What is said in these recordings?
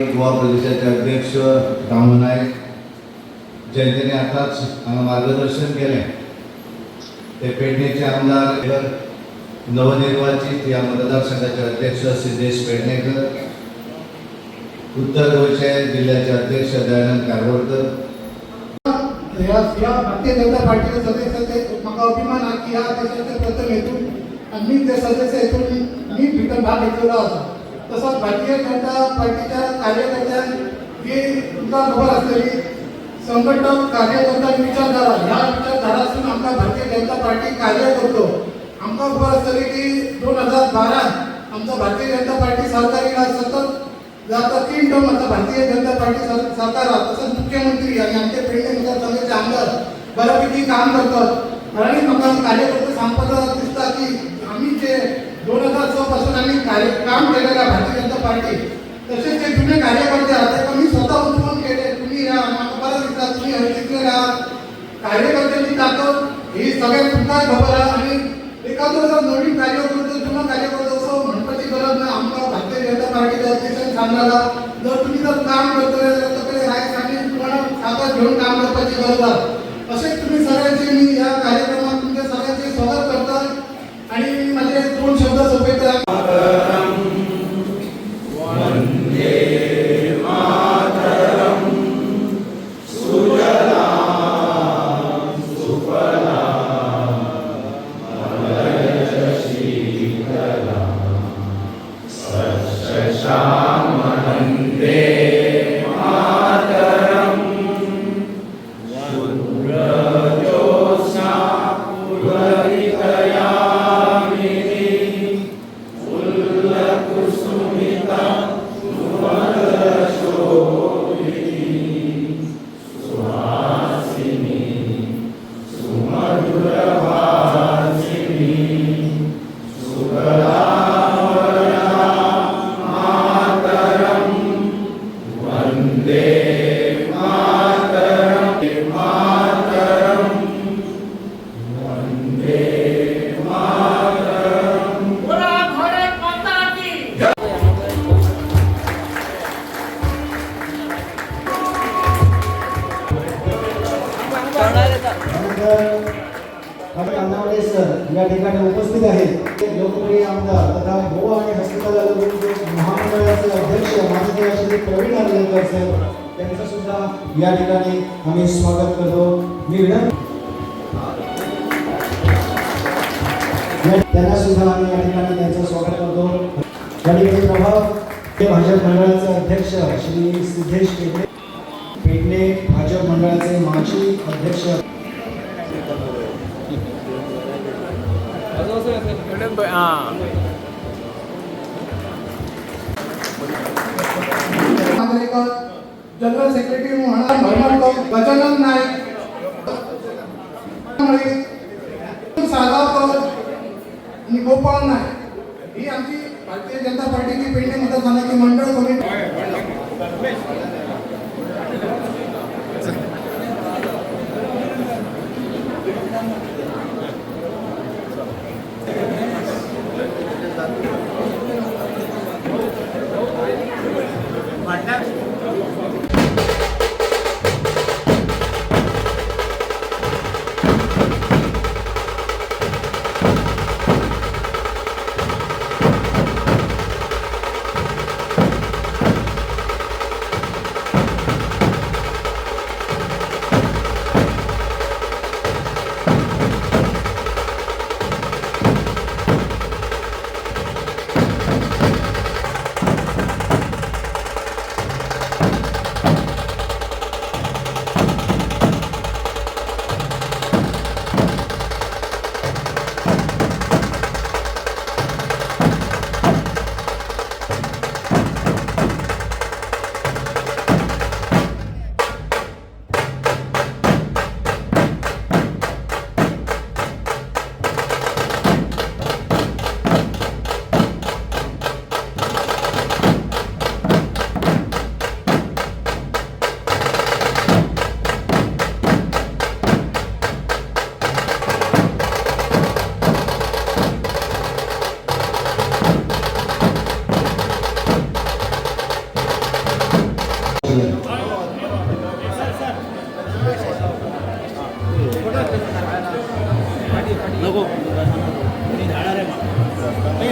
गोवा प्रदेशाचे अध्यक्ष राम नाईक जनतेने आताच हांगा मार्गदर्शन केले. ते पेडणेचे आमदार नवनिर्वाचित या मतदारसंघाचे अध्यक्ष सिद्धेश पेडणेकर उत्तर गोंयचे जिल्ह्याचे अध्यक्ष दयानंद कारवडकर. भारतीय जनता पार्टीचे सदस्य ते म्हाका अभिमान हा की ह्या देशाचे प्रथम हेतून आणि ते सदस्य हेतून मी भितर भाग घेतलेलो आसा तसंच भारतीय जनता पार्टीच्या कार्यकर्त्या जी तुमकां खबर आसतली संघटक कार्यकर्ता विचारधारा ह्या विचारधारासून आमकां भारतीय जनता पार्टी कार्य करतो. आमकां खबर आसतली की दोन हजार बारा आमचा भारतीय जनता पार्टी सरकारी सतत आता तीन टर्म आता भारतीय जनता पार्टी सरकार तसंच मुख्यमंत्री आणि आमचे पेडणे मतदारसंघाचे आमदार बऱ्यापैकी काम करतात. आणि म्हाका कार्यकर्ते सांगपाचो दिसता की आम्ही जे दोन हजार स पासून आम्ही कार्य काम केलेलं आहे भारतीय जनता पार्टी. तसेच जे जुने कार्यकर्ते राहते पण मी स्वतः उचलून केले. तुम्ही या म्हाका बरं दिसता तुम्ही हरचितले राहा. कार्यकर्त्यांची ताकद ही सगळ्यात तुमकां खबर आहे. आणि एखादं जर नवीन जुनं जुना कार्यकर्तो असं म्हणपाची गरज नाही. आमचा भारतीय जनता पार्टीचा अध्यक्ष सांगलेला जर तुम्ही जर काम करतोय तर तकले राय सांगली तुम्हाला ताकद घेऊन काम करण्याची गरज आहे. असेच तुम्ही सगळ्यांचे मी या कार्यक्रमात बोला डॉक्टर सर या ठिकाणी उपस्थित आहेत ते लोकप्रिय आमदार तथा गोवा आणि हस्तकला महामंडळाचे अध्यक्ष माननीय श्री प्रवीण आर्लेकर सर त्यांचं सुद्धा या ठिकाणी आम्ही स्वागत करतो. मी विनंती त्यांना सुद्धा आम्ही या ठिकाणी त्यांचं स्वागत करतो. या ठिकाणी प्रभाव ते भाजप मंडळाचे अध्यक्ष श्री सिद्धेश पेडणे पेडणे भाजप मंडळाचे माजी अध्यक्ष. जनरल सेक्रेटरी म्हणून गजानन नाईक. सागावकर आणि गोपाळ नाईक. ही आमची भारतीय जनता पार्टीची पेंडिंग मतदारसंघाची मंडळ committee. Thank you.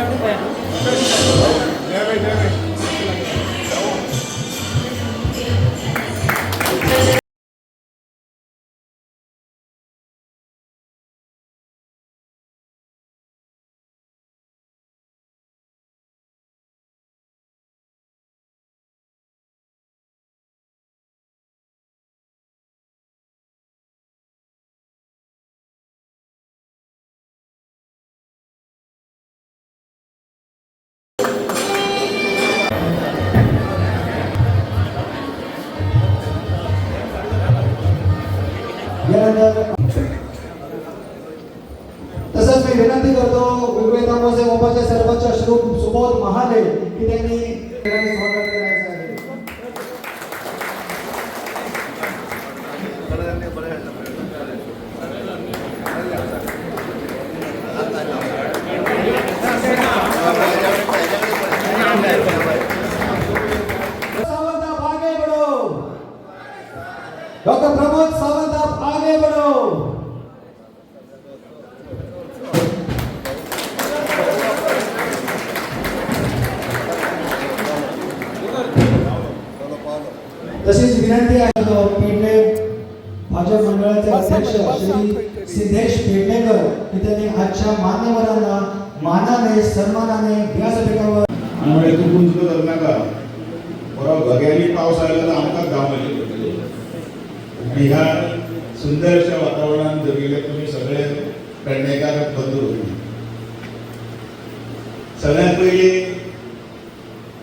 वातावरणात तुम्ही सगळे पेडणेकार बंधू सगळ्यात पयलीं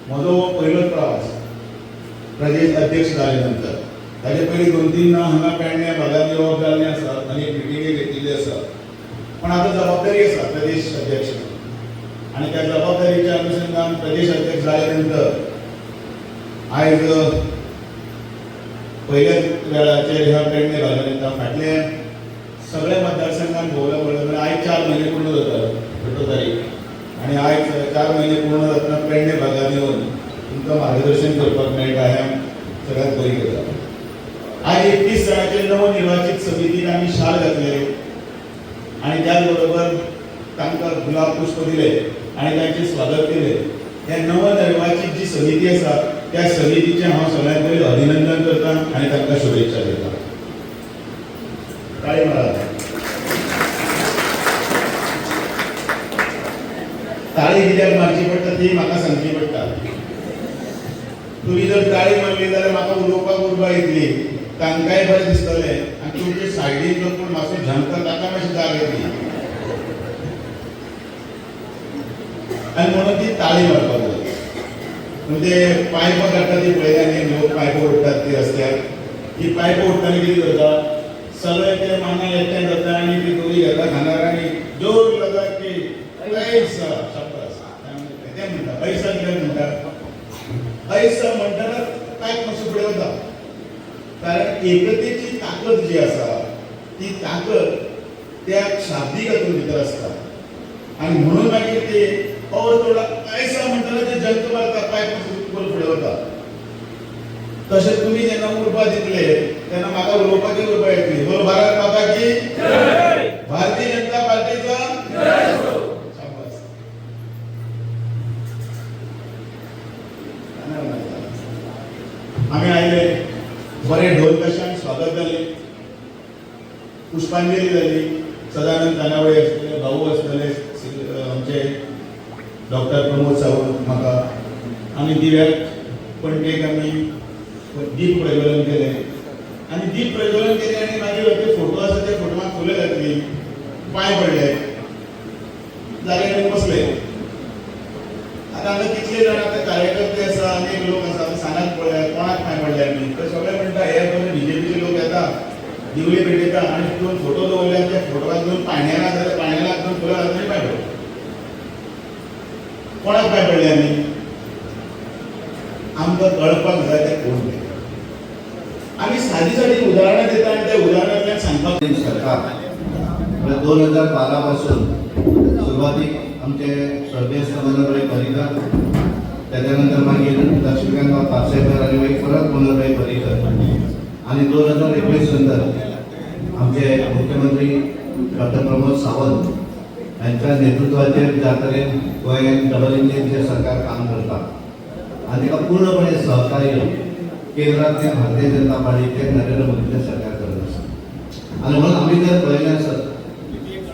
म्हजो हो पयलोच प्रवास प्रदेश अध्यक्ष जाले नंतर ताजे पयलीं दोन तीन हांगा पेडण्या भागात येवप जाल्लें आसा आनी मिटिंगे घेतिल्ली आसा पण आता जबाबदारी आसा प्रदेश अध्यक्ष. आणि त्या जबाबदारीच्या अनुषंगान प्रदेश अध्यक्ष झाल्यानंतर आयज पहिल्याच वेळाचेर ह्या पेडणे भागात फाटल्या सगळ्या मतदारसंघात भोवल्या पडलं म्हणजे आयज चार महिने पूर्ण जातात अठरा तारीख आणि आयज चार महिने पूर्ण जातना पेडणे भागात येऊन तुमकां मार्गदर्शन करपाक मेळटा हें सगळ्यात बरी गजाल आयज एकतीस जाणांचे नवनिर्वाचित समितीन आमी शाल घातले आणि त्याच बरोबर तांकां गुलाब पुष्प दिले आणि त्यांचे स्वागत केले. या नवनिर्वाचित जी समिती आसा त्या समितीचे हांव सगळ्यांत पयलीं अभिनंदन करता आणि तांकां शुभेच्छा दिता ताळी मारात ताळी कित्याक मारची पडटा ती म्हाका सांगची पडटा तुमी जर जाल्यार म्हाका उलोवपाक उर्बा येतली तांकांय बरें दिसतलें आनी तुमचे सायडीन जो कोण मातसो झमता ताका मातशी जाग येतली आनी म्हणून ती ताळी मारपाक जाय म्हणजे पायपां काडटा ती पळयल्या न्ही लोक पायपां ओडटात ती रस्त्यार ही पायपां ओडटाना कितें करता सगळे ते माना एकठांय जाता आनी ती दोरी घेता खाणार आनी जोर जाता की पैसा आसा ते म्हणटा पैसा कितें म्हणटा पैसा म्हणटाना फुडें वता कारण एकतेची ताकद जी आसा ती ताकद त्या शाब्दीक हातून भितर आसता आणि म्हणून मागीर ते थोडा पैसा म्हणटाना ते जंत मारता पाय बरोबर फुडें वता तशें तुमी जेन्ना उर्बा दितले तेन्ना म्हाका उलोवपाची उर्बा येतली. बोल भारत माता की भारतीय जनता पार्टीचा शाबास. आमी आयले बरें ढोल स्वागत जालें पुष्पांजली जाली सदानंद कानावळे आसतले भाऊ आसतले आमचे डॉक्टर प्रमोद सावंत म्हाका. आमी दिव्याक पणटेक आमी दीप प्रज्वलन केलें. आनी दीप प्रज्वलन केलें आनी मागीर ते फोटो आसा त्या फोटोवाक फुलां घातली. पांय पडले जागे आमी बसले आतां कितले जाण आतां कार्यकर्ते आसा अनेक लोक आसा आतां सांगात पळय कोणाक पांय पडले आमी तर सगळे म्हणटा हे पळय बीजेपीचे लोक येता दिवली पेटयता आनी दोन फोटो दवरले त्या फोटोवाक दोन पाण्याला जाल्यार पाण्याला दोन फुलां घातली आनी पांय कोणाक पांय पडले आमी आमकां कळपाक जाय ते कोण ते आमी सादी सादी उदाहरणां दिता आनी त्या उदाहरणांतल्यान सांगपाक सरकार. दोन हजार बारा पासून सुरुवातीक आमचे श्रद्धे मनोहरभाई पर्रीकर त्याच्यानंतर मागीर लक्ष्मीकांत पार्सेकर आणि मागीर परत मनोहरभाई पर्रीकर आणि दोन हजार एकवीस नंतर आमचे मुख्यमंत्री डॉक्टर प्रमोद सावंत यांच्या नेतृत्वाचेर ज्या तरेन गोंयांत डबल इंजिनचे सरकार काम करता आणि ताका पूर्णपणे सहकार्य केंद्रातले भारतीय जनता पार्टीचे नरेंद्र मोदीचे सरकार करत आसा आणि म्हणून आम्ही जर पळयलें आसत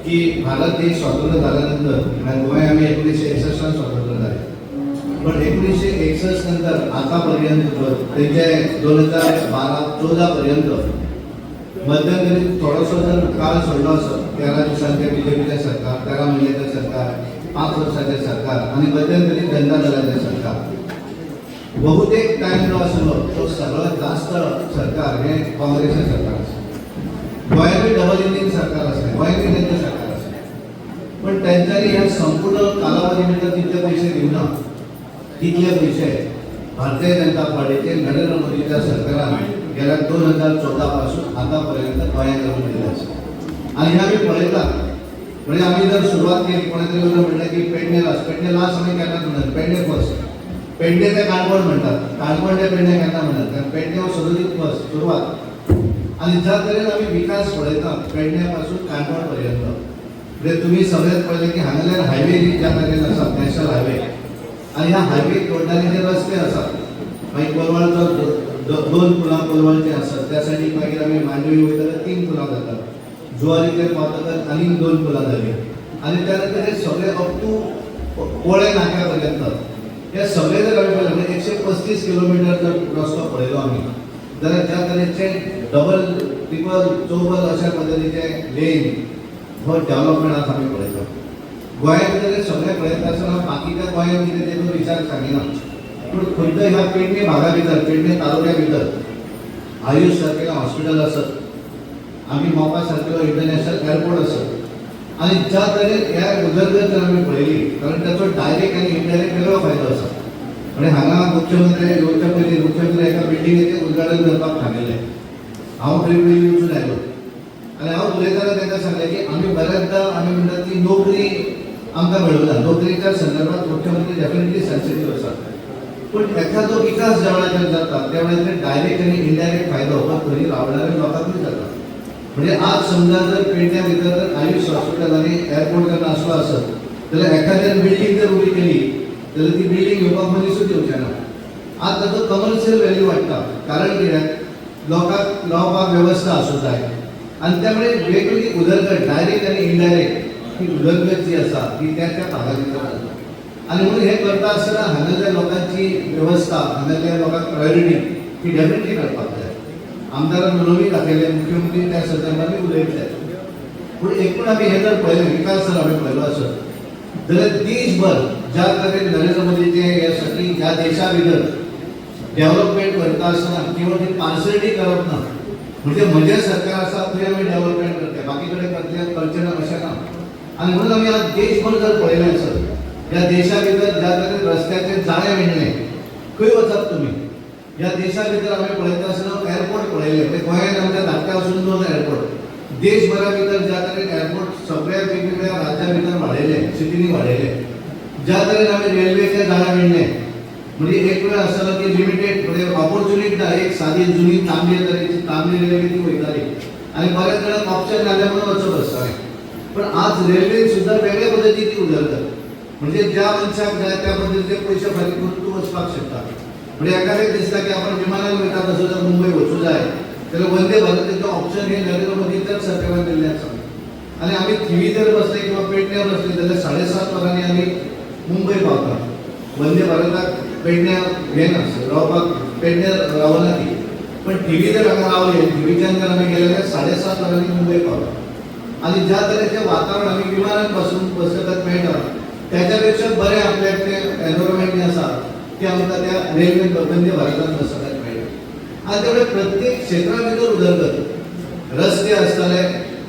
की भारत देश स्वातंत्र्य झाल्यानंतर आणि गोंय आम्ही एकोणीसशे एकसष्टात स्वातंत्र्य झाले. पण एकोणीसशे एकसष्ट नंतर आतापर्यंत त्यांचे दोन हजार बारा चौदा पर्यंत मध्यंतरी थोडासा जर काळ सोडलो असत तेरा दिवसांचे बीजेपीचे सरकार तेरा महिन्याचे सरकार पाच वर्षाचे सरकार आणि मध्यंतरी जनता दलाचे सरकार. बहुतेक टाइम जो आसलो तो सगळ्यात जास्त सरकार हे काँग्रेसचे सरकार. आसलें डबल इंजिन सरकार आसलें गोंयांतूय त्यांचं सरकार आसलें पण तेंच्यांनी ह्या संपूर्ण कालावधी तिथले पैसे पयशे तिथले तितले पयशे भारतीय जनता पार्टीचे नरेंद्र मोदीच्या सरकारान गेल्या दोन हजार चौदा पासून आतापर्यंत गोंयांत करून दिले आसा आणि ह्या मी पळयता म्हणजे आम्ही जर सुरुवात केली कोणी तरी म्हणलं की पेडणे लास्ट पेडणे लास्ट आम्ही केन्ना म्हणत पेडणे फर्स्ट पेडणे ते काणकोण म्हणतात. काणकोण ते पेडणे केन्ना म्हणत. कारण पेडणे हो सदतीत फर्स्ट सुरुवात. आणि ज्या तरेन आम्ही विकास पळयतात पेडण्या पासून काणकोण पर्यंत म्हणजे तुम्ही सगळ्यात पहिले की हांगाल्यार हायवे ज्या तरेन आसा नॅशनल हायवे. आणि ह्या हायवे जोडणारे जे रस्ते आसात मागीर कोलवाळचो दोन पुलां कोलवाळचे आसात त्या सायडीक मागीर आमी मांडवी वयतले तीन पुलां जातात. जुवारी ते पावतकच आनीक दोन पुलां जाली आनी त्या नंतर हे सगळे अप टू कोळे नाक्यापर्यंत. हे सगळे जर आमी पळयले म्हणजे एकशे पस्तीस किलोमिटर जर रस्तो पळयलो आमी जाल्यार ज्या तऱ्हेचे डबल ट्रिपल चौबल अशा पद्दतीचे लेन हो डेव्हलपमेंट आज आमी पळयता गोंयांत भितर सगळे पळयता आसतना बाकीच्या गोंयांत कितें तेजो विचार सांगिना पूण खंयच्या ह्या पेडणे भागा भितर पेडणे तालुक्या भितर आयुश सारकेलें हॉस्पिटल आसत आमी मोपा सारकेलो इंटरनॅशनल एअरपोर्ट आसत आनी ज्या तरेन ह्या उदरगत जर आमी पळयली कारण ताचो डायरेक्ट आनी इनडायरेक्ट वेगळो फायदो आसा आणि हांगा मुख्यमंत्री येवच्या पयलीं मुख्यमंत्री एका बिल्डिंगेचें उद्घाटन करपाक थांबिल्लें हांव थंय पयलीं आयलो आनी हांव उलयताना तांकां सांगलें की आमी बऱ्याचदा आमी म्हणटात ती नोकरी आमकां मेळूना नोकरीच्या संदर्भात मुख्यमंत्री डेफिनेटली सेन्सिटीव आसा पूण एखादो विकास ज्या वेळाचेर जाता त्या वेळाचेर डायरेक्ट आनी इनडायरेक्ट फायदो हो थंय रावणाऱ्या लोकांकूय जाता म्हणजे आज समजा जर पेडण्या भितर जर आयुष हॉस्पिटल आनी एअरपोर्ट जर असलो आसत जाल्यार एखाद्या बिल्डींग जर उभी केली जाल्यार ती बिल्डींग घेवपाक मनीसूच येवचे ना आज ताचो कमर्शियल व्हॅल्यू वाडटा कारण कित्याक लोकांक रावपाक वेवस्था आसूं जाय आनी त्यामुळे वेगवेगळी उदरगत डायरेक्ट आनी इनडायरेक्ट ही उदरगत जी आसा ती त्या त्या भागा भितर जाता आणि म्हणून हे करता आसतना हांगाच्या लोकांची व्यवस्था हांगाच्या लोकांक प्रायोरिटी ही डेफिनेटली करपाक जाय. आमदारान मनोवी दाखयले मुख्यमंत्री त्या संदर्भांनी उलयतले पूण एकूण आमी हे जर पळयलें विकास जर आमी पळयलो आसत जाल्यार देशभर ज्या तरेन नरेंद्र मोदीचे यासाठी साठी ह्या देशा भितर डेव्हलपमेंट करता आसतना किंवा ते पार्सलिटी करप म्हणजे ना म्हणजे म्हजें सरकार आसा तरी आमी डेव्हलपमेंट करते बाकी कडेन कल्चर करचे ना अशें ना आनी म्हणून आमी आज देशभर जर पळयलें आसत ह्या देशा भितर ज्या तरेन रस्त्याचे जाळे विणले खंय वचप तुमी ह्या देशा भितर आमी पळयता आसतना एअरपोर्ट पळयले म्हणजे गोंयांत आमच्या धाकट्या वचून दोन एअरपोर्ट देशभरा भितर ज्या तरेन एअरपोर्ट सगळ्या वेगवेगळ्या राज्या भितर वाडयले सिटीनी वाडयले ज्या तरेन आमी रेल्वेचे जाळे विणले म्हणजे एक वेळ आसतलो की लिमिटेड म्हणजे ऑपॉर्च्युनिटी एक सादी जुनी तांबडी तरेची तांबडी रेल्वे ती वयताली आणि बऱ्याच जाणांक ऑप्शन नासल्या वचत वचप आसतालें पण आज रेल्वेन सुद्धा वेगळ्या पद्धतीची उदरतात म्हणजे ज्या मनशाक जाय त्या पद्धतीचे पयशे फारीक करून तूं वचपाक शकता म्हणजे एखाद्या दिसता की आपण विमानान वयता तसो जर मुंबय वचू जाय. त्याला वंदे भारताचें ऑप्शन हे नरेंद्र मोदीच्याच सरकारान दिल्लें आसा आणि आम्ही थिवी जर बसले किंवा पेटण्यावर बसले जाल्यार साडेसात वरांनी आमी मुंबय पावता. वंदे भारताक पेडण्या हे नासता रावपाक पेटण्या रावना ती पण टीव्ही जर हांगा रावले थिवीच्यान जर आमी गेले जाल्यार साडेसात वरांनी मुंबय पावता आणि ज्या तरेचें वातावरण आमी विमानान बसून बसतात मेळटा त्याच्यापेक्षा बरें आपल्याक एनवायरमेंट जे आसा तें आमकां त्या रेल्वे वंदे भारतान बसतात. आणि त्यामुळे प्रत्येक क्षेत्रा भितर उदरगत रस्ते आसताले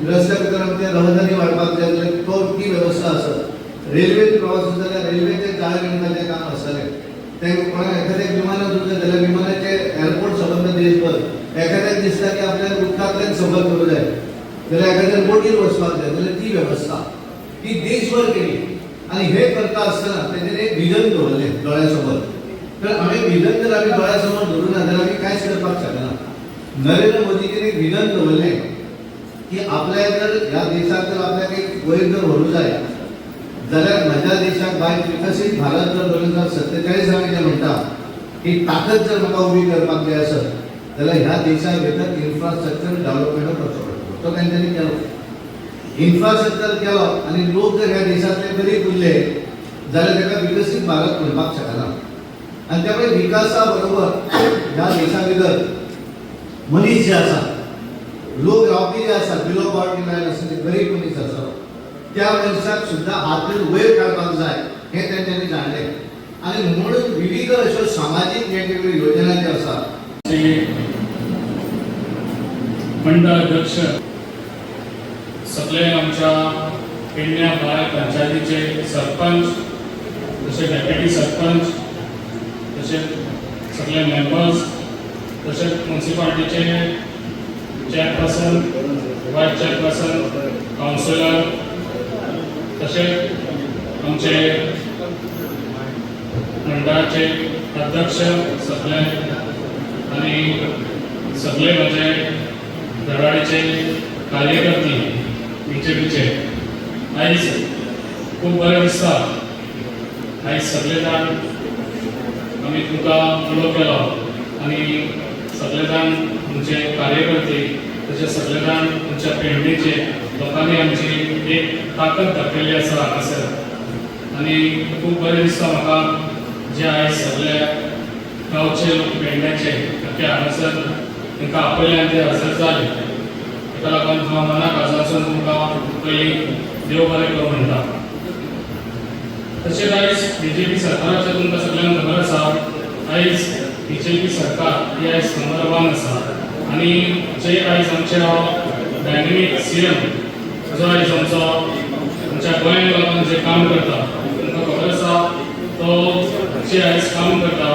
रस्त्या भितर आमचे रहदारी वाडपाक जाय जाल्यार तो ती वेवस्था आसत रेल्वेत प्रवास जाल्यार रेल्वेचे जाळे विणपाचें काम आसतालें ते कोणाक एखाद्या विमानात वचूंक जाल्यार विमानाचे एअरपोर्ट सबंद देशभर एखाद्याक दिसता की आपल्याक उदकांतल्यान सफर करूं जाय जाल्यार एखाद्या बोटीर वचपाक जाय जाल्यार ती वेवस्था ती देशभर केली. आणि हे करता आसतना तेजेर एक विजन दवरलें डोळ्यासोबत तर आम्ही विनंत जर आम्ही डोळ्यासमोर धरून ना जाल्यार आमी कांयच करपाक शकना नरेंद्र मोदीजीन एक दवरलें की आपल्या जर ह्या देशात जर आपल्याक एक वयर जर व्हरूंक जाय जाल्यार म्हज्या देशाक भायर विकसीत भारत जर दोन हजार सत्तेचाळीस आमी जें म्हणटा ही ताकद जर म्हाका उबी करपाक जाय आसत जाल्यार ह्या देशा भितर इन्फ्रास्ट्रक्चर डेव्हलपमेंट करचो पडटलो तो तेंच्यांनी केलो. इन्फ्रास्ट्रक्चर केलो आनी लोक जर ह्या देशांतले गरीब उरले जाल्यार ताका विकसीत भारत म्हणपाक शकना आनी त्यामुळे विकासा बरोबर ह्या देशा भितर मनीस जे आसा लोक रावपी जे आसा बिलो पॉवर्टी लायन आसा ते गरीब मनीस आसा त्या मनशाक सुद्दां हातून वयर काडपाक जाय हें तेंच्यांनी जाणलें. आनी म्हणून विविध अश्यो सामाजीक वेगवेगळ्यो योजना ज्यो आसा मंडळ अध्यक्ष सगळे आमच्या पेडण्या बाय पंचायतीचे सरपंच तसे डेप्युटी सरपंच तसेच सगळे मेंबर्स तसेच म्युन्सिपाल्टीचे चेअरपर्सन वायस चेअरपर्सन काउन्सिलर तशेंच आमचे मंडळाचे अध्यक्ष सगळे आणि सगळे माझे धडाडीचे कार्यकर्ते बीजेपीचे आयज खूब बरें दिसता. आयज सगळे जाण आमी तुमकां फॉलो केलो आनी सगळे जाण तुमचे कार्यकर्ते तशें सगळे जाण तुमच्या पेडणेचे लोकांनी आमची एक ताकद दाखयली आसा हांगासर आनी खूब बरें दिसता म्हाका जे आयज सगळे गांवचे लोक पेडण्याचे ते हांगासर तांकां आपयले आनी ते हजर जाले ताका लागून हांव मनाक आजून तुमकां पयलीं देव बरें करूं म्हणटा तशेंच आयज बी जे पी सरकाराचें तुमकां सगळ्यांक खबर आसा आयज बी जे पी सरकार ही आयज नंबर वन आसा आनी जे आयज आमचे डायनेमीक सी एम जो आयज आमचो आमच्या गोंयांत लागून जे काम करता तुमकां खबर आसा तो जे आयज काम करता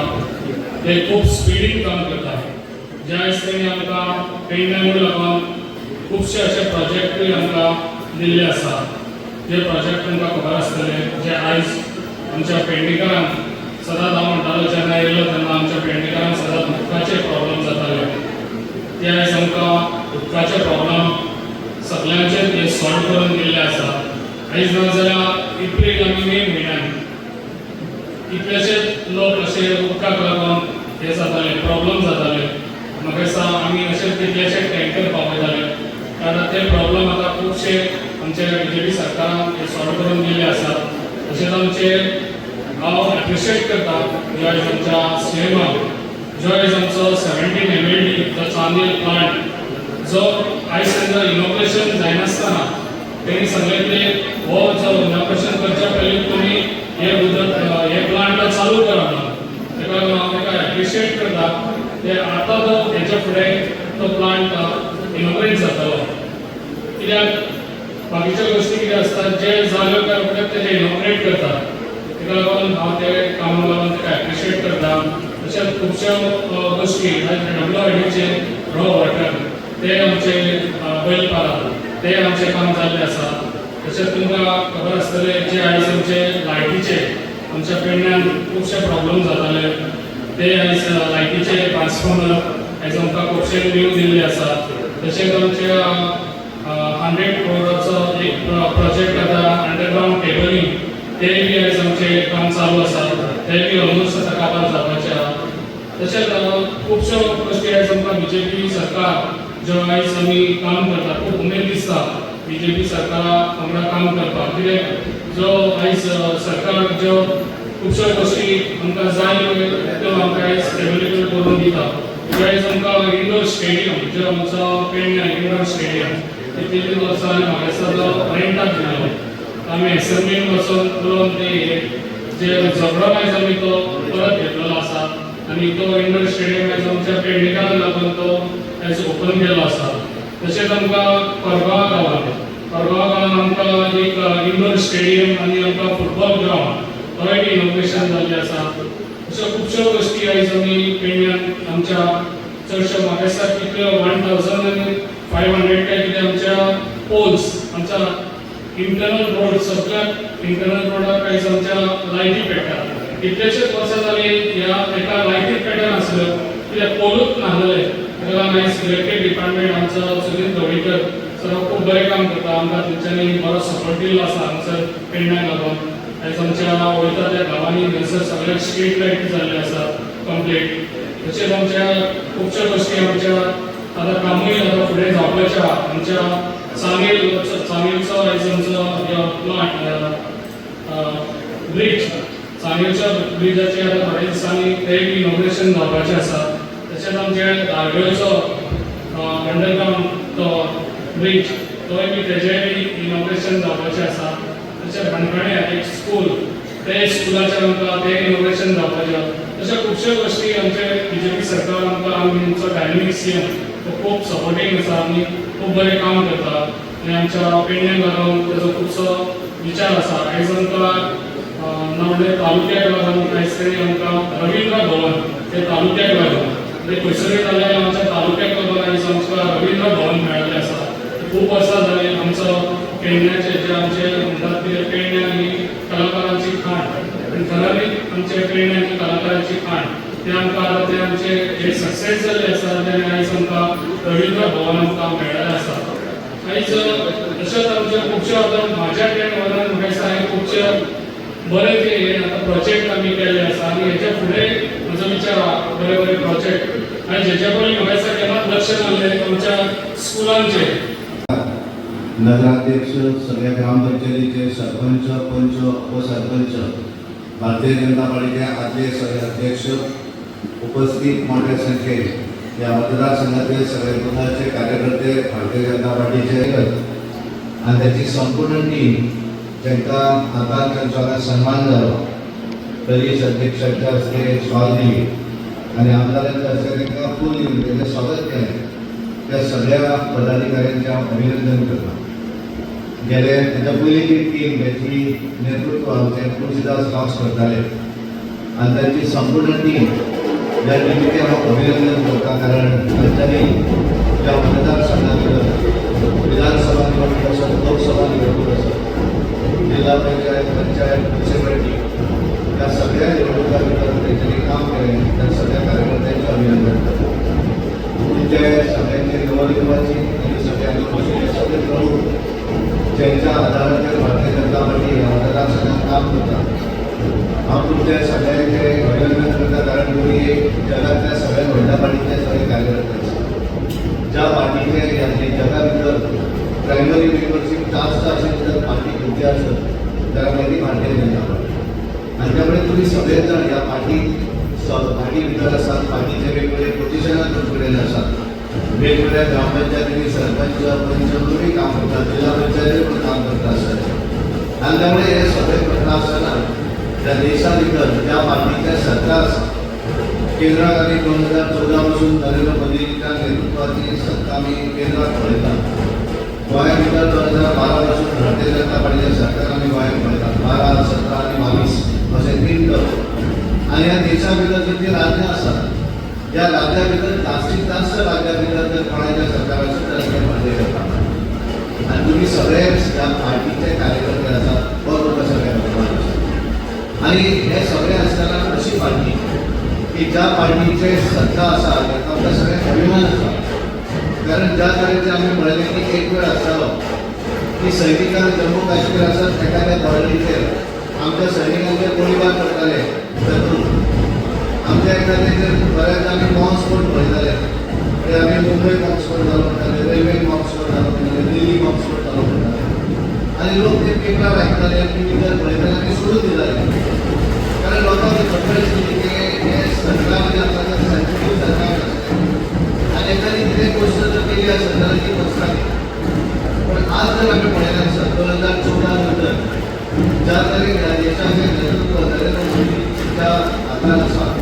ते खूब स्पिडीन काम करता जे आयज तेणी आमकां पेडण्याक लागून खुबशे अशे प्रोजेक्टूय आमकां दिल्ले आसा जे प्रोजेक्ट तुमकां खबर आसतले जे आयज आमच्या पेडणेकरांक सदांच हांव म्हणटालो जेन्ना येयलो तेन्ना आमच्या पेडणेकरांक सदांच उदकाचे प्रोब्लम जाताले ते आयज आमकां उदकाचे प्रोब्लम सगळ्यांचे हे सॉल्व करून दिल्ले आसा आयज ना जाल्यार एप्रील आनी मे म्हयन्यान कितलेशेच लोक अशे उदकाक लागून हे जाताले प्रोब्लम जाताले म्हाका दिसता आमी अशे कितलेशे टँकर पावयताले कारण ते प्रोब्लम आतां खुबशे आमचे बीजेपी सरकारान सॉल्व करून दिल्ले आसा तशेंच आमचे हांव एप्रिशिएट करता जो आयज आमच्या सिनेमाक जो आयज आमचो सेव्हन्टीन एम एल डी जो चांदील प्लांट जो आयज तेंचो इनॉग्रेशन जायनासतना तेणी सांगलें की हो जो इनॉग्रेशन करच्या पयलीं तुमी हे उदक हे प्लांट चालू करा. तेका लागून हांव तेका एप्रिशिएट करता ते आतां तो हेच्या फुडें तो प्लांट इनॉग्रेट जातलो कित्याक बाकीच्या गोष्टी किती आसतात जे जाल्यो काय म्हणतात तेजे इनॉग्रेट करतात. तेका लागून हांव ते कामाक लागून तेका एप्रिशिएट करता तशेंच खुबश्या अ, गोष्टी डब्ल्यू आय डीचे रो वॉटर ते आमचे बैल बैलपाला ते आमचे काम जाल्ले आसा तशेंच तुमकां खबर आसतले जे आयज आमचे लायटीचे आमच्या पेडण्यान खुबशे प्रॉब्लम जाताले ते आयज लायटीचे ट्रान्सफॉर्मर आयज आमकां खुबशे न्यू दिल्ले आसा तशेंच आमचे हंड्रेड ते बी आमचे काम चालू आसा ते बी ऑलमोस्ट आतां काबार जावपाचे आहा तशेंच खुबश्यो गोश्टी आयज आमकां बी जे पी सरकार ज्यो आयज आमी काम करता खूब उमेद दिसता बी जे पी सरकारा वांगडा काम करपाक कित्याक जो आयज सरकार ज्यो खुबश्यो गोश्टी आमकां जाय त्यो आमकां आयज एवेलेबल करून दिता आयज आमकां इंडोर स्टेडियम जो आमचो पेडण्या इंडोर स्टेडियम तेतून वर्सा वर्सांनी म्हाका दिसता तो रेंटाक दिलेलो आमी एसएमबीन वचून करून ते जे झगडो आयज आमी तो परत घेतलेलो आसा आनी तो इंडोर स्टेडियम आयज आमच्या पेडणेकारांक लागून तो आयज ओपन केलो आसा तशेंच आमकां परगांवा गांवांत परगांवा गांवांत आमकां एक इंडोर स्टेडियम आनी आमकां फुटबॉल ग्रावंड हय इनोव्हेशन जाल्लें आसा अश्यो खुबश्यो गोश्टी आयज आमी पेडण्यान आमच्या चडश्यो म्हाका दिसता कितल्यो वन थावजंड आनी फायव हंड्रेड काय कितें आमच्या पोल्स आमच्या इंटरनल रोड सगळ्या इंटरनल रोडाक आयज आमच्या लायटी पेट्टा कितलेशेच वर्सां जाली ह्या एका लायटीक पॅटर्न आसलो कित्याक पोलूच नासलेले ताका लागून सिलेक्टेड डिपार्टमेंट आमचो सुनील ढवळीकर सर खूब बरें काम करता आमकां तेंच्यांनी बरो सपोर्ट दिल्लो आसा हांगासर पेडण्या लागून आयज आमच्या वयता त्या गांवांनी थंयसर सगळे स्ट्रीट लायट जाल्ले आसा कंप्लीट तशेंच आमच्या खुबश्यो गोश्टी आमच्या आतां कामूय आतां फुडें जावपाचें आहा आमच्या सांगेल सांगेलचो आयज आमचो प्लांट ब्रिज. सांगेलच्या ब्रिजाचे आतां थोड्या दिसांनी ते इनॉग्रेशन जावपाचें आसा तशेंच आमचे धारगळचो अंडरग्रावंड तो ब्रिज तोय बी तेजेय इनॉग्रेशन जावपाचें आसा तशें भाणकाण्या एक स्कूल ते स्कुलाचेर आमकां ते इनॉग्रेशन जावपाचें तशें खुबश्यो गोश्टी आमचे बी जे पी सरकार आमकां आमचो डायनॅमिक सी एम तो खूब सपोर्टींग आसा आनी खूब बरें काम करता आनी आमच्या पेडण्याक लागून तेजो खुबसो विचार आसा आयज आमकां नवडे तालुक्याक लागून आयज तरी आमकां रविंद्र भवन ते तालुक्याक लागून म्हणजे ते खंयसरूय जाल्यार आमच्या तालुक्याक लागून आयज आमकां रविंद्र भवन मेळिल्लें आसा खूब वर्सां जालीं आमचो पेडण्याचे जे आमचे म्हणटात ते पेडण्या ही कलाकारांची खाण आनी ठरावीक आमचे पेडण्या ही कलाकारांची खाण ते आमकां ते आमचे जे सक्सेस जाल्ले आसा ते आयज आमकां रवींद्र भवन आमकां मेळ्ळें आसा. आयज तशेंच आमचे खुबशे आतां म्हाज्या टेन वरान म्हाका दिसता हांवें खुबशे बरे ते हे आतां प्रोजेक्ट आमी केल्ले आसा. आनी हेच्या फुडें म्हजो विचार बरे बरे प्रोजेक्ट आनी हेच्या पयलीं म्हाका दिसता केन्नाच लक्ष नासलें आमच्या स्कुलांचे. नगराध्यक्ष सगळ्या ग्रामपंचायतीचे सरपंच पंच उपसरपंच भारतीय जनता पार्टीचे आदले सगळे अध्यक्ष उपस्थित मोठ्या संख्येत या मतदारसंघातील सगळे पदाचे कार्यकर्ते भारतीय जनता पार्टीचे आणि त्याची संपूर्ण टीम त्यांचा आता त्यांचा सन्मान झाला. प्रदेश अध्यक्षांच्या हस्ते स्वाल दिली आणि आमदारांच्या हस्ते त्यांना फूल दिली त्यांचं स्वागत केलं त्या सगळ्या पदाधिकाऱ्यांच्या अभिनंदन करता. गेले त्याच्या पहिली पयलींची टीम त्याची नेतृत्व आमचे तुळशीदास गांवस करताले आणि त्यांची संपूर्ण टीम त्या टिमीचे हांव अभिनंदन करता कारण तांच्यांनी ज्या मतदारसंघांत विधानसभा निवडणूक आसत लोकसभा निवडणूक आसत जिल्हा पंचायत पंचायत म्युन्सिपालिटी या सगळ्या निवडणुका भितर तेंच्यांनी काम केलें त्या सगळ्या कार्यकर्त्यांचे अभिनंदन करता तुमचे सगळ्यांची निवडणुकाची आणि सगळ्यांनी बसलेले सगळे प्रमुख ज्यांच्या आधाराचेर भारतीय जनता पार्टी ह्या मतदारसंघात काम करता हांव तुमच्या सगळ्यांचे अभिनंदन करता कारण तुम्ही एक जगातल्या सगळ्यात व्हडल्या पार्टीचे सगळे कार्यकर्ते आसात ज्या पार्टीचे ह्या जगा भितर प्रायमरी मेंबरशीप जास्त असेल जर पार्टी खंयची आसत जाल्यार मागीर भारतीय जनता पार्टी आणि त्यामुळे तुम्ही सगळे जण या पार्टीत स- पार्टी भितर आसात पार्टीचे वेगवेगळे पोझिशनात तुमकडेन आसात वेगवेगळ्या ग्रामपंचायतींनी सरपंच पंच तुम्ही काम करतात जिल्हा पंचायती पण काम करता आसतात आणि त्यामुळे हे सगळे करता त्या देशा भितर ज्या पार्टीचे सरकार केंद्र केंद्रात आनी दोन हजार चौदापासून नरेंद्र मोदींच्या नेतृत्वाची सत्ता आमी केंद्रात पळयतात गोंया भितर दोन हजार बारा पासून भारतीय जनता पार्टीच्या सरकार आमी गोंयांत पळयतात बारा सतरा आनी बावीस असे तीन टर्म आनी ह्या देशा भितर जितली राज्यां आसात या राज्यां भितर जास्तीत जास्त राज्या भितर जर कोणाच्या सरकाराचं तर ते भारतीय जनता पार्टी आणि तुम्ही सगळे या पार्टीचे कार्यकर्ते आसात बरोबर सगळ्या आणि हे सगळे असताना अशी पार्टी की ज्या पार्टीचे सत्ता आसा ताका आमकां सगळ्यांक अभिमान असा कारण ज्या तरेचे आमी म्हणले की एक वेळ आसतालो की सैनिकांना जम्मू काश्मीर आसत एखाद्या बॉर्डरीचेर आमच्या सैनिकांचे गोळीबार करताले तेतून आमच्या एखाद्या बऱ्याचदा आम्ही बॉम्ब स्फोट पळयताले आणि आम्ही मुंबई बॉम्ब स्फोट झालो रेल्वे बॉम्ब झालो दिल्ली बॉम्ब स्फोट झालो आणि लोक ते पेपरार आयकताले टिव्हीचेर पळयताले सोडून दिताले कारण लोकांना खबर आसली की सेंट्रल सरकार एखादी जर केली ती पण आज जर आम्ही पळयलें आसत दोन हजार चौदा नंतर ज्या तरी ह्या नेतृत्व नरेंद्र मोदीच्या हातान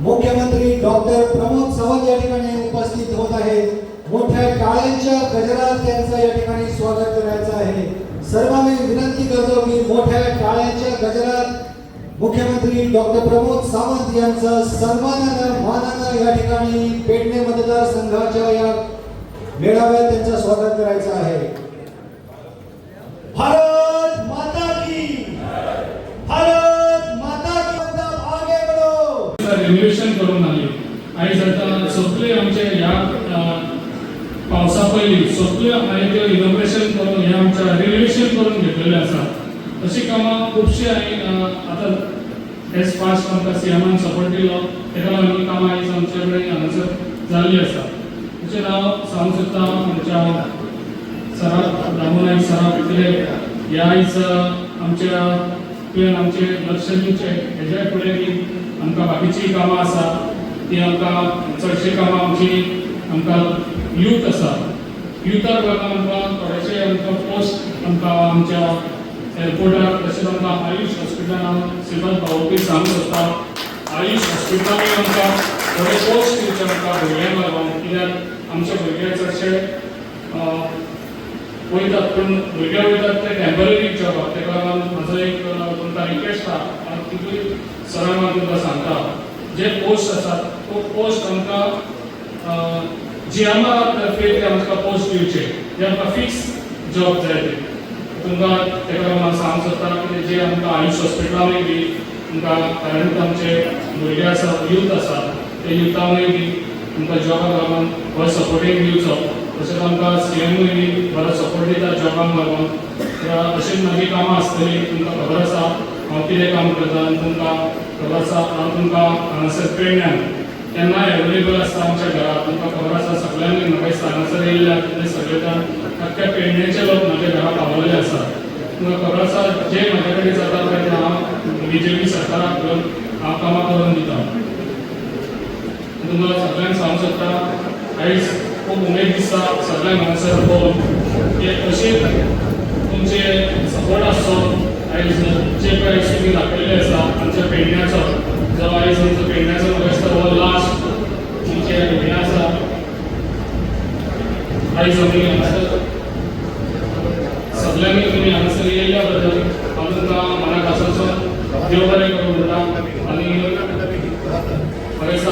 मुख्यमंत्री डॉक्टर प्रमोद सावंत या ठिकाणी उपस्थित होत आहेत. मोठ्या टाळ्यांच्या गजरात त्यांचं या ठिकाणी स्वागत करायचं आहे. सर्वांनी विनंती करतो की मोठ्या टाळ्यांच्या गजरात मुख्यमंत्री डॉक्टर प्रमोद सावंत यांचं सन्मानानं मानानं या ठिकाणी पेडणे मतदारसंघाच्या या मेळाव्यात त्यांचं स्वागत करायचं आहे. भारत! पयलीं सगळे हांवें इनोग्रेशन करून हे आमच्या रिनोव्हेशन करून घेतलेले आसा अशी कामां खुबशीं हांवें आतां एस फास्ट आमकां सीएमान सपोर्ट दिलो तेका लागून ही कामां आयज आमचे कडेन हांगासर जाल्लीं आसा तशेंच हांव सांगूंक सोदता आमच्या सराक दामोनायक सराक कितें हे आयज आमच्या तुवें आमचे लक्ष दिवचें हेज्या फुडें आमकां बाकीचीं कामां आसा ती आमकां चडशीं कामां आमची आमकां यूथ आसा युथाक लागून आमकां थोडेशे आमकां पोस्ट आमकां आमच्या एअरपोर्टार तशेंच आमकां आयुश हॉस्पिटलान हांव श्रीमंत भाऊकी सांगू सोदता आयुश हॉस्पिटलानूय आमकां थोडे पोस्ट दिवचे आमकां भुरग्यांक लागून कित्याक आमचे भुरगे चडशे वयतात पूण भुरगे वयतात ते टेंपररी जॉबाक तेका लागून म्हाजो एक तुमकां रिक्वेस्ट आहा. हांव तितूय सराक हांव तुमकां सांगता. जे पोस्ट आसात तो पोस्ट आमकां जी एम आर तर्फे ते आमकां पोस्ट दिवचे जे आमकां फिक्स जॉब जाय ते तुमकां तेका लागून हांव सांगूंक सोदता की जे आमकां आयुश हॉस्पिटलानूय बी तुमकां कारण आमचे भुरगे आसा यूथ आसा ते युथानूय बी तुमकां जॉबाक लागून हो सपोर्टींग दिवचो तशेंच आमकां सी बी बरो सपोर्ट दिता जॉबाक लागून कित्याक अशीच म्हाजी कामां आसतलीं तुमकां खबर आसा हांव कितें काम करता आनी तुमकां खबर आसा हांव तुमकां हांगासर पेडण्यान त्यांना एवेलेबल आसता आमच्या घरात. तुमकां खबर आसा सगळ्यांनी म्हाका दिसता हांगासर येयल्या ते सगळे अख्ख्या पेडण्याचे लोक माझ्या घरा पावलेले आसा तुमकां खबर आसा जे म्हाजे कडेन जाता पळय ते हांव बी जे पी सरकाराक घेवन हांव कामां करून दिता तुमकां सगळ्यांक सांगूंक सोदता आयज खूब उमेद दिसता सगळ्यांक हांगासर पळोवन की अशीच तुमचे सपोर्ट आसचो आयज जे पळय तुम्ही दाखयल्ले आसा आमच्या पेडण्याचो. जो आयज आमचो पेडण्याचो म्हाका तुमचे आयज हांगासर सगळ्यांनी तुमी हांगासर येयल्या बद्दल हांव तुमकां मनाक आसून देव बरें करूं म्हणटा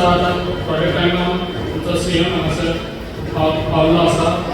आतां थोड्या टायमान तुमचो हांगासर पाव- आसा